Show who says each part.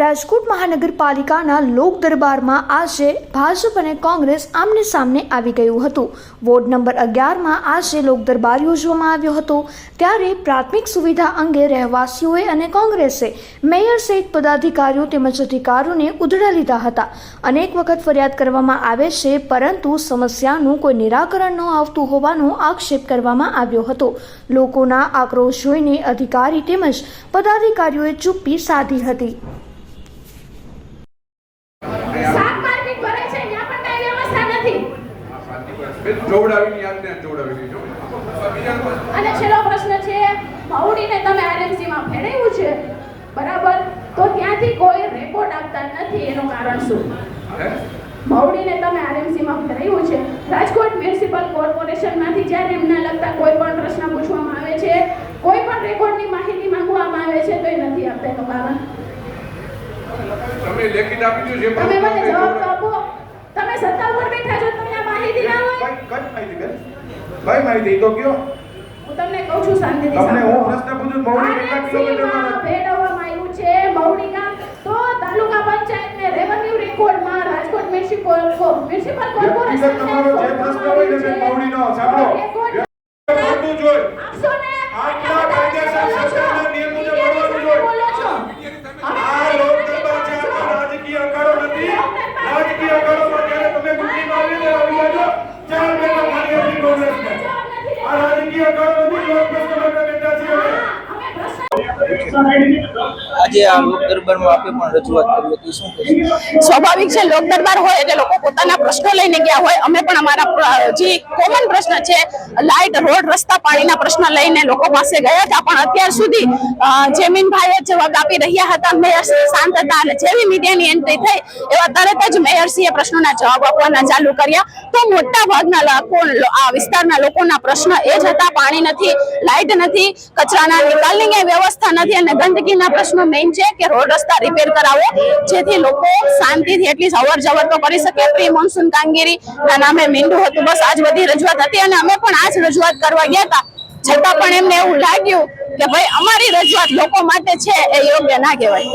Speaker 1: રાજકોટ મહાનગરપાલિકાના લોક દરબારમાં આજે ભાજપ અને કોંગ્રેસ આમને સામને આવી ગયું હતું. વોર્ડ નંબર અગિયારમાં આજે લોક દરબાર યોજવામાં આવ્યો હતો. ત્યારે પ્રાથમિક સુવિધા અંગે રહેવાસીઓએ અને કોંગ્રેસે મેયર સહિત પદાધિકારીઓ તેમજ અધિકારીઓને ઉધડા લીધા હતા. અનેક વખત ફરિયાદ કરવામાં આવે છે, પરંતુ સમસ્યાનું કોઈ નિરાકરણ ન આવતું હોવાનો આક્ષેપ કરવામાં આવ્યો હતો. લોકોના આક્રોશ જોઈને અધિકારી તેમજ પદાધિકારીઓએ ચૂપ્પી સાધી હતી
Speaker 2: શાક માર્કેટ ભરાય છે ત્યાં પણ કાંઈ વ્યવસ્થા
Speaker 3: દીધો
Speaker 2: અને છેલ્લો પ્રશ્ન છે મહુડીને તમે આરએમસી માં ફેરવ્યું છે? બરાબર? તો ત્યાંથી કોઈ રેકોર્ડ આપતા નથી એનું કારણ શું? મહુડીને તમે આરએમસી માં ફેરવ્યું છે. રાજકોટ મ્યુનિસિપલ કોર્પોરેશનમાંથી જ્યારે એમને લગતા કોઈ પણ પ્રશ્ન પૂછવામાં આવે છે કોઈ પણ રેકોર્ડની માહિતી માંગવામાં આવે છે તો એ નથી આપતા એનું કારણ.
Speaker 3: તમે લેખિત આપી દીધું છે
Speaker 2: તમે મને જવાબ આપો. તમે સત્તા ઉપર બેઠા છો તમને આ માહિતી ના હોય
Speaker 4: કઈ કઈ માહિતી બેન કઈ માહિતી તો કયો.
Speaker 2: હું તમને કહું છું શાંતિથી
Speaker 4: તમને હું પ્રશ્ન પૂછું મૌલિક કેટલા કિલોમીટરમાં
Speaker 2: RMC માં આવ્યું છે મૌલિક તો તાલુકા પંચાયતને રેવન્યુ રેકોર્ડમાં રાજકોટ મ્યુનિસિપલ મ્યુનિસિપલ કોર્પોરેશન
Speaker 4: તમારો જે પ્રશ્ન હોય ને બેન સાંભળો.
Speaker 2: આપશો ને?
Speaker 4: આટલા કાયદેસર સરકારના નિયમ મુજબ કરવાનું જોઈએ.
Speaker 2: બોલો છો
Speaker 4: આ લોક દરબાર છે આ રાજકીય અખાડો નથી રાજકીય અખાડોમાં જ્યારે તમે ચૂંટણીમાં આવીને આવી જાજો ચાર બેઠા ખાલી હતી કોંગ્રેસને આ રાજકીય અખાડો નથી લોક પ્રશ્નો માટે બેઠા છીએ અમે.
Speaker 2: અમે પ્રશ્ન
Speaker 5: આજે આ લોક દરબારમાં આપે પણ રજૂઆત કરી હતી શું
Speaker 6: સ્વાભાવિક છે લોક દરબાર હોય એટલે લોકો પોતાના પ્રશ્નો લઈને ગયા હોય. અમે પણ અમારા જે કોમન પ્રશ્ન છે લાઇટ રોડ રસ્તા પાણીના પ્રશ્ન લઈને લોકો પાસે ગયા હતા. પણ અત્યાર સુધી જેમીનભાઈએ જવાબ આપી રહ્યા હતા. મેયરશ્રી શાંત હતા અને જેવી મીડિયાની એન્ટ્રી થઈ, એવા તરત જ મેયરશ્રીએ પ્રશ્નોના જવાબ આપવાના ચાલુ કર્યા. તો મોટા ભાગના લોકો, આ વિસ્તારના લોકોના પ્રશ્ન એ જ હતા. પાણી નથી લાઇટ નથી, કચરાના નિકાલની વ્યવસ્થા વ્યવસ્થા નથી અને ગંદકીના પ્રશ્નો મેઇન છે કે રોડ રસ્તા રિપેર કરાવો, જેથી લોકો શાંતિથી એટલી અવર જવર તો કરી શકે. પ્રી મોન્સૂન કામગીરી ના નામે મીંડું હતું. બસ આજ બધી રજૂઆત હતી અને અમે પણ આજ રજૂઆત કરવા ગયા હતા. છતાં પણ એમને એવું લાગ્યું કે ભાઈ અમારી રજૂઆત લોકો માટે છે, એ યોગ્ય ના કહેવાય.